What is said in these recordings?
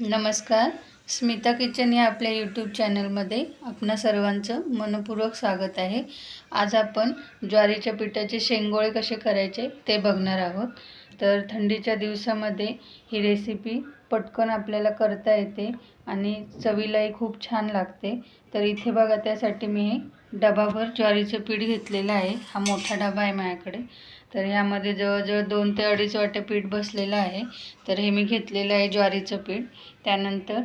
नमस्कार. स्मिता किचन या आपल्या यूट्यूब चॅनलमध्ये आपणा सर्वांचं मनपूर्वक स्वागत आहे. आज आपण ज्वारीच्या पिठाचे शेंगोळे कसे करायचे ते बघणार आहोत. तर थंडीच्या दिवसामध्ये ही रेसिपी पटकन आपल्याला करता येते आणि चवीलाही खूप छान लागते. तर इथे बघा त्यासाठी मी हे डबाभर ज्वारीचं पीठ घेतलेलं आहे. हा मोठा डबा आहे माझ्याकडे. तर यामध्ये जवळजवळ दोन ते अडीच वाटे पीठ बसलेलं आहे. तर हे मी घेतलेलं आहे ज्वारीचं पीठ. त्यानंतर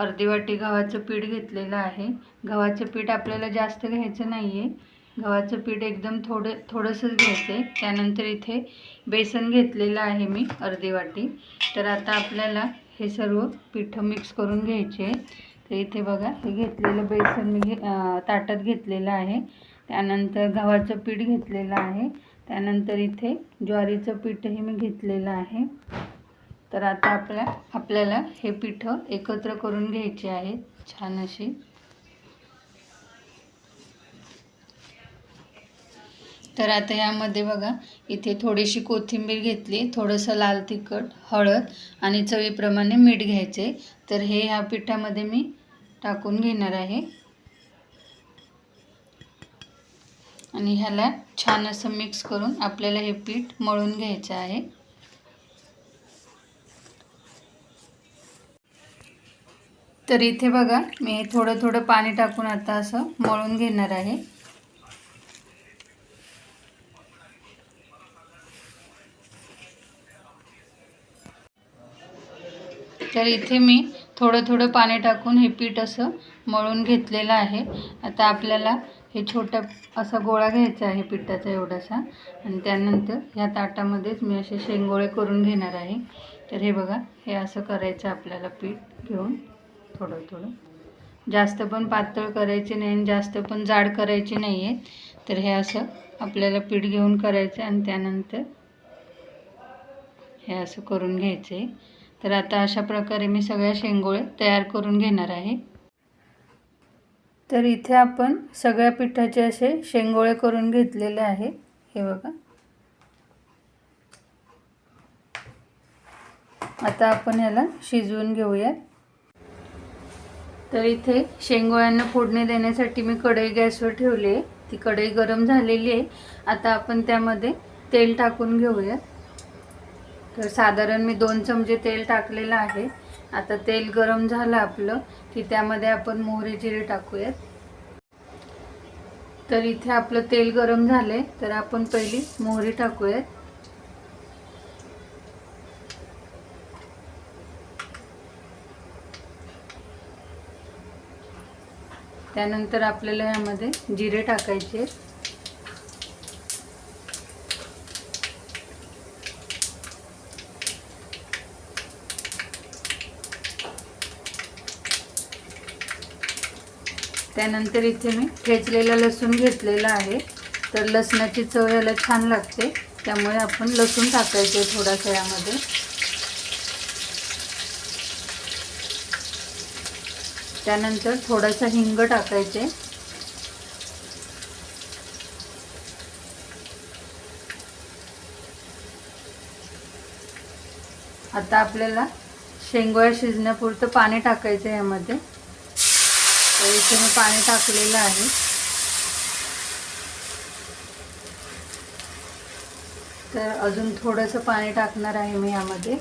अर्धी वाटी गव्हाचं पीठ घेतलेलं आहे. गव्हाचं पीठ आपल्याला जास्त घ्यायचं नाही आहे गव्हाचं पीठ एकदम थोडं थोडंसंच घ्यायचं आहे त्यानंतर इथे बेसन घेतलेलं आहे मी अर्धी वाटी तर आता आपल्याला हे सर्व पिठं मिक्स करून घ्यायचे आहे. तर इथे बघा हे घेतलेलं बेसन मी घे ताटात घेतलेलं आहे. त्यानंतर गव्हाचं पीठ घेतलेलं आहे. त्यानंतर इथे ज्वारीचं पीठही मी घेतलेलं आहे. तर आता आपल्या आपल्याला हे पिठं एकत्र करून घ्यायचे आहे छान अशी. तर आता यामध्ये बघा इथे थोडीशी कोथिंबीर घेतली थोडंसं लाल तिखट हळद आणि चवीप्रमाणे मीठ घ्यायचे. तर हे ह्या पिठामध्ये मी टाकून घेणार आहे. आणि ह्याला छान असं मिक्स करून आपल्याला हे पीठ मळून घ्यायचं आहे. तर इथे बघा मी थोडं थोडं पाणी टाकून आता असं मळून घेणार आहे. तर इथे मी थोडं थोडं पाणी टाकून हे पीठ असं मळून घेतलेलं आहे. आता आपल्याला हे छोटा असा गोळा घ्यायचा आहे पिठाचा एवढासा. आणि त्यानंतर ह्या ताटामध्येच मी असे शेंगोळे करून घेणार आहे. तर हे बघा हे असं करायचं आपल्याला पीठ घेऊन. थोडं थोडं. जास्त पण पातळ करायचे नाही आणि जास्त पण जाड करायचे नाही आहे तर हे असं आपल्याला पीठ घेऊन करायचं आणि त्यानंतर हे असं करून घ्यायचं आहे तर आता अशा प्रकारे मी सगळ्या शेंगोळे तयार करून घेणार आहे. तर इथे आपण सगळ्या पिठाचे असे शेंगोळे करून घेतलेले आहे. हे बघा. आता आपण याला शिजवून घेऊयात. तर इथे शेंगोळ्यांना फोडणी देण्यासाठी मी कढई गॅसवर ठेवली आहे. ती कढई गरम झालेली आहे. आता आपण त्यामध्ये तेल टाकून घेऊया. तर साधारण मी दोन चमचे तेल टाकलेलं आहे. आता तेल गरम झालं आपलं की त्यामध्ये आपण मोहरी जिरे टाकूयात. तर इथे आपलं तेल गरम झाले तर आपण पहिली मोहरी टाकूयात. त्यानंतर आपल्याला यामध्ये जिरे टाकायचे त्यानंतर इथे मी ठेचलेला लसूण घेतलेला आहे. तर लसणाची चव याला छान लागते. त्यामुळे आपण लसूण टाकायचे थोडासा यामध्ये. त्यानंतर थोडासा हिंग टाकायचे. आता आपल्याला शेंगोळ्या शिजण्यापुरतं पाणी टाकायचं यामध्ये. तर इथे मी पाणी टाकलेलं आहे. तर अजून थोडंसं पाणी टाकणार आहे मी यामध्ये.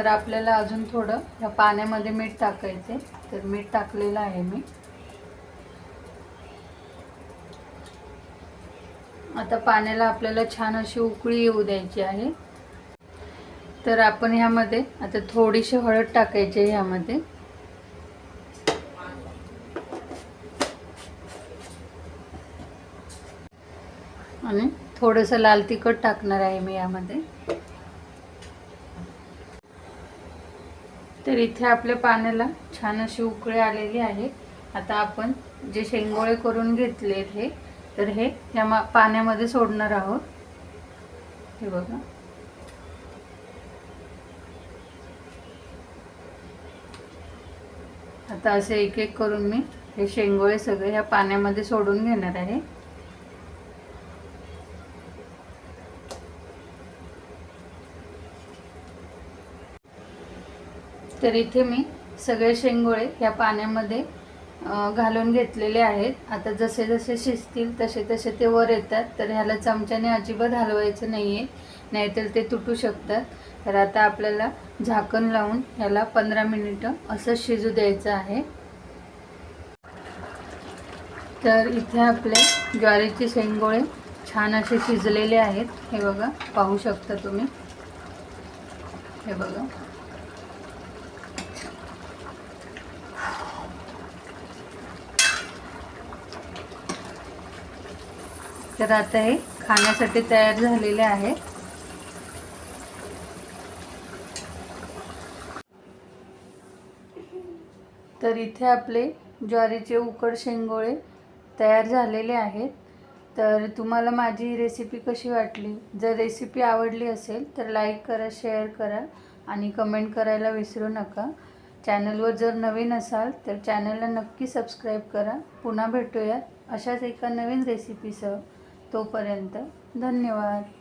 तर आपल्याला अजून थोडं या पाण्यामध्ये मीठ टाकायचे. तर मीठ टाकलेलं आहे मी. आता पाण्याला आपल्याला छान अशी उकळी येऊ द्यायची आहे. तर आपण ह्यामध्ये आता थोडीशी हळद टाकायची आहे ह्यामध्ये. आणि थोडंसं लाल तिखट टाकणार आहे मी यामध्ये. तर इथे आपल्या पाण्याला छान अशी उकळी आलेली आहे. आता आपण जे शेंगोळे करून घेतलेत हे तर हे या मा पाण्यामध्ये सोडणार आहोत. हे बघा. आता असे एक एक करून मी हे शेंगोळे सगळे ह्या पाण्यामध्ये सोडून घेणार आहे. तर इथे मी सगळे शेंगोळे ह्या पाण्यामध्ये घालून घेतलेले आहेत. आता जसे जसे शिजतील तसे तसे ते वर येतात. तर ह्याला चमच्याने अजिबात हलवायचं नाही आहे नाहीतर ते तुटू शकतात. तर आता आपल्याला झाकण लावून ह्याला पंधरा मिनिटं असं शिजू द्यायचं आहे. तर इथे आपले ज्वारीचे शेंगोळे छान असे शिजलेले आहेत. हे बघा पाहू शकता तुम्ही. हे बघा. तर आता हे खाण्यासाठी तयार झालेले आहे. तर इथे आपले ज्वारीचे उकड शेंगोळे तयार झालेले आहेत. तर तुम्हाला माझी रेसिपी कशी वाटली? जर रेसिपी आवडली असेल तर लाईक करा शेअर करा आणि कमेंट करायला विसरू नका. चॅनलवर जर नवीन असाल तर चॅनलला नक्की सबस्क्राईब करा. पुन्हा भेटूयात अशाच एका नवीन रेसिपीसह तोपर्यंत धन्यवाद.